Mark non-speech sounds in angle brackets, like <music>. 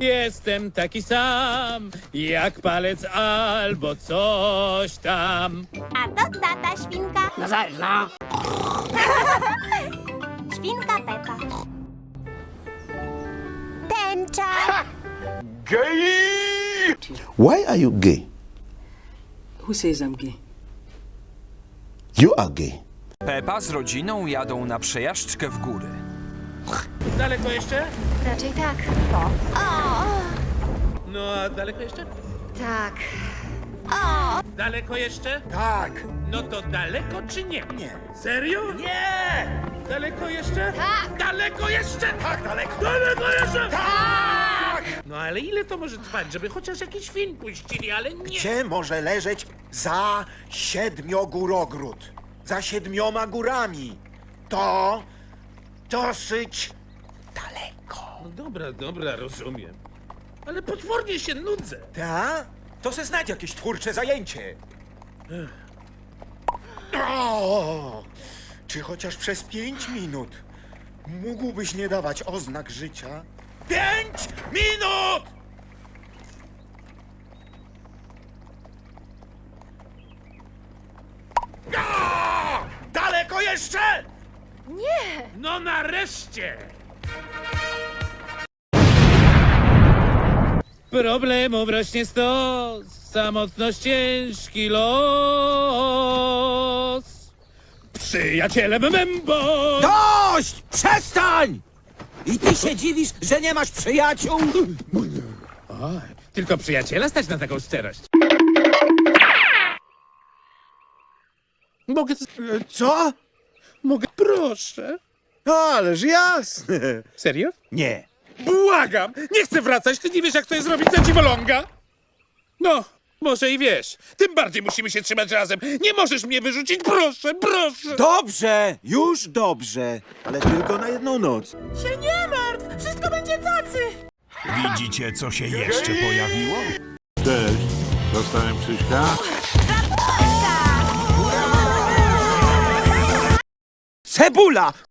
Jestem taki sam, jak palec albo coś tam. A to tata świnka. No no. <laughs> Świnka Pepa. Tęcza. Why are you gay? Who says I'm gay? You are gay. Pepa z rodziną jadą na przejażdżkę w góry. Daleko jeszcze? Raczej tak. No a daleko jeszcze? Tak. Daleko jeszcze? Tak. No to daleko czy nie? Nie. Serio? Nie! Daleko jeszcze? Tak. Daleko jeszcze? Tak, daleko. Daleko jeszcze? Tak! No ale ile to może trwać, żeby chociaż jakiś film puścili, ale nie. Gdzie może leżeć za siedmiogórogród? Za siedmioma górami. To dosyć. No dobra, dobra, rozumiem. Ale potwornie się nudzę. Ta? To se znać jakieś twórcze zajęcie. O, czy chociaż przez pięć minut mógłbyś nie dawać oznak życia? Pięć minut! A! Daleko jeszcze? No nareszcie! Problemów rośnie stos, samotność ciężki los. Przyjacielem Membo! Dość! Przestań! I ty się dziwisz, że nie masz przyjaciół? Oj, tylko przyjaciela stać na taką szczerość. Mogę... Co? Mogę... Proszę. Ależ jasne. Serio? Nie. Błagam! Nie chcę wracać, ty nie wiesz jak to jest robić za dziwoląga! No, może i wiesz. Tym bardziej musimy się trzymać razem. Nie możesz mnie wyrzucić, proszę, proszę! Dobrze, już dobrze. Ale tylko na jedną noc. Się nie martw. Wszystko będzie cacy. Widzicie, co się jeszcze pojawiło? Cześć, dostałem Krzyśka. Cebula!